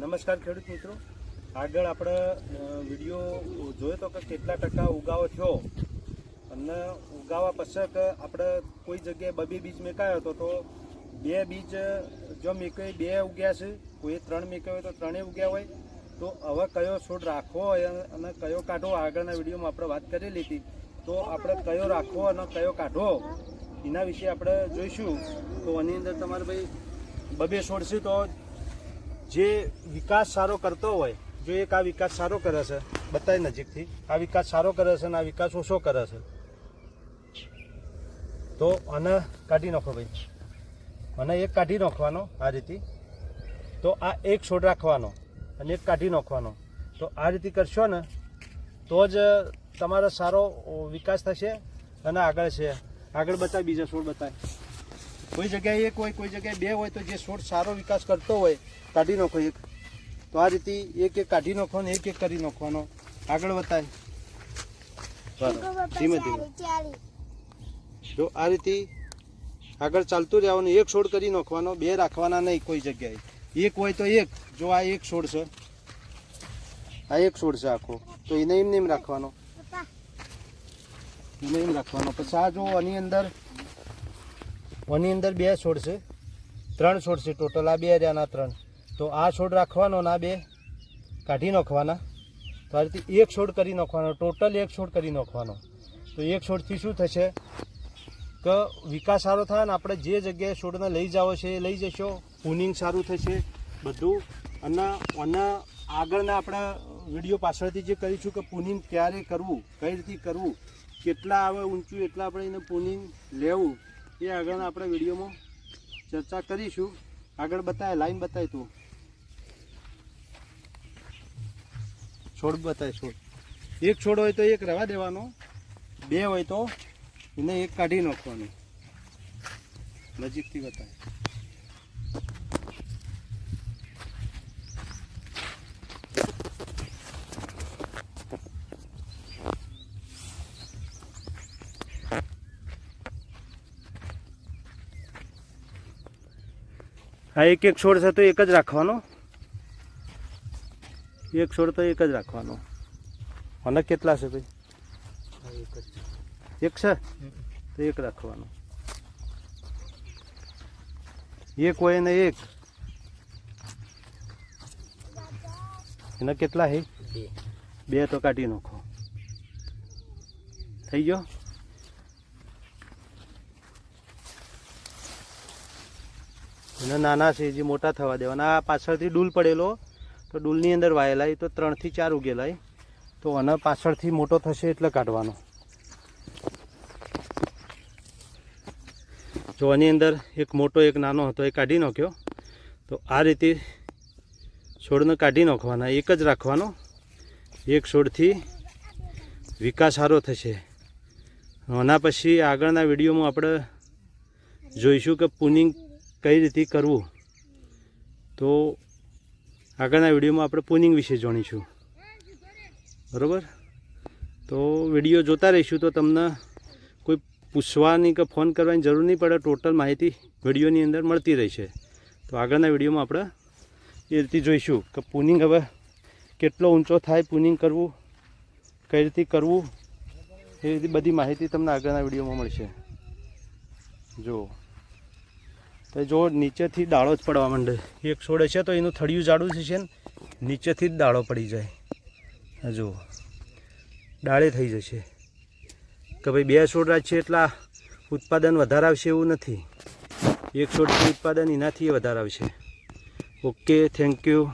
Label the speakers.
Speaker 1: નમસ્કાર ખેડૂત મિત્રો. આગળ આપણે વીડિયો જોયો તો કે કેટલા ટકા ઉગાવો થયો. અને ઉગાવા પછી આપણે કોઈ જગ્યાએ બબે બીજ મેકાયો હતો તો બે બીજ, જો મેકાય બે ઉગ્યા છે, કોઈ ત્રણ મેકાયો તો ત્રણેય ઉગ્યા હોય. તો હવે કયો છોડ રાખવો હોય અને કયો કાઢવો? આગળના વિડીયોમાં આપણે વાત કરી લીધી. તો આપણે કયો રાખવો અને કયો કાઢવો એના વિશે આપણે જોઈશું. તો આની અંદર તમારે ભાઈ બબે છોડ છે તો જે વિકાસ સારો કરતો હોય, જો એક આ વિકાસ સારો કરે છે, બતાય નજીકથી, આ વિકાસ સારો કરે છે અને આ વિકાસ ઓછો કરે છે, તો આને કાઢી નાખો ભાઈ. અને એક કાઢી નાખવાનો આ રીતે. તો આ એક છોડ રાખવાનો અને એક કાઢી નાખવાનો. તો આ રીતે કરશો ને, તો જ તમારો સારો વિકાસ થશે અને આગળ છે. આગળ બતાય, બીજા છોડ બતાય. કોઈ જગ્યાએ એક હોય કોઈ જગ્યાએ બે હોય તો જે છોડ સારો વિકાસ કરતો હોય કાઢી નાખો એક. તો આ રીતે એક એક કાઢી નાખવાનો એક એક કરી નાખવાનો. આગળ વધાય. બરાબર ધીમે ધીમે. જો આ રીતે આગળ ચાલતું રહેવાનું એક છોડ કરી નાખવાનો બે રાખવાના નહીં કોઈ જગ્યાએ. એક હોય તો એક. જો આ એક છોડ છે. આ એક છોડ છે આખો. તો એને એમ નેમ રાખવાનો એને એમ રાખવાનો. પછી આ જો આની અંદર આની અંદર બે છોડ છે. ત્રણ છોડ છે ટોટલ. આ બે રહ્યાના ત્રણ. તો આ છોડ રાખવાનો ને બે કાઢી નાખવાના. તો આ એક છોડ કરી નાખવાનો. ટોટલ એક છોડ કરી નાખવાનો. તો એક છોડથી શું થશે? કે વિકાસ સારો થાય ને આપણે જે જગ્યાએ છોડને લઈ જાઓ છે એ લઈ જશો. પુનિંગ સારું થશે બધું. અને અને આગળના આપણા વીડિયો પાછળથી જે કરીશું કે પુનિંગ ક્યારે કરવું, કઈ રીતે કરવું, કેટલા આવે ઊંચું, એટલા આપણે એને પુનિંગ લેવું. એ આગળના આપણે વિડીયોમાં ચર્ચા કરીશું. આગળ બતાવે લાઈન બતાય તું. છોડ બતાય, છોડ. એક છોડ હોય તો એક રવા દેવાનો, બે હોય તો એને એક કાઢી નાખવાનું. નજીકથી બતાય. હા એક એક છોડ છે તો એક જ રાખવાનો. એક છોડ તો એક જ રાખવાનો. અને કેટલા છે ભાઈ? એક છે. તો એક રાખવાનો. એક હોય ને એક? એના કેટલા હે બે તો કાઢી નાખો. થઈ ગયો? એના નાના છે, જે મોટા થવા દેવાના. આ પાછળથી ડૂલ પડેલો, તો ડૂલની અંદર વાયેલા તો ત્રણથી ચાર ઉગેલાય. તો આના પાછળથી મોટો થશે એટલે કાઢવાનો. જો આની અંદર એક મોટો, એક નાનો હતો, એ કાઢી નાખ્યો. તો આ રીતે છોડને કાઢી નાખવાના, એક જ રાખવાનો. એક છોડથી વિકાસ સારો થશે. આના પછી આગળના વિડીયોમાં આપણે જોઈશું કે પુનિંગ કઈ રીતે કરવું? તો આગળના વિડીયોમાં આપણે પુનિંગ વિશે જાણીશું. બરાબર? તો વીડિયો જોતા રહીશું તો તમને કોઈ પૂછવાની કે ફોન કરવાની જરૂર નહીં પડે. ટોટલ માહિતી વિડીયોની અંદર મળતી રહેશે. તો આગળના વિડીયોમાં આપણે એ રીતે જોઈશું કે પુનિંગ હવે કેટલો ઊંચો થાય, પુનિંગ કરવું, કઈ રીતે કરવું, એ બધી માહિતી તમને આગળના વિડીયોમાં મળશે. જો તો જો નીચેથી દાળો જ પડવા માંડે. એક છોડે છે તો એનું થળિયું જાડું છે ને નીચેથી જ દાળો પડી જાય. જુઓ. ડાળે થઈ જશે. કે ભાઈ બે છોડ રાખશે એટલા ઉત્પાદન વધારે આવશે એવું નથી. એક છોડથી ઉત્પાદન એનાથી વધારે આવશે ઓકે, થેન્ક યુ.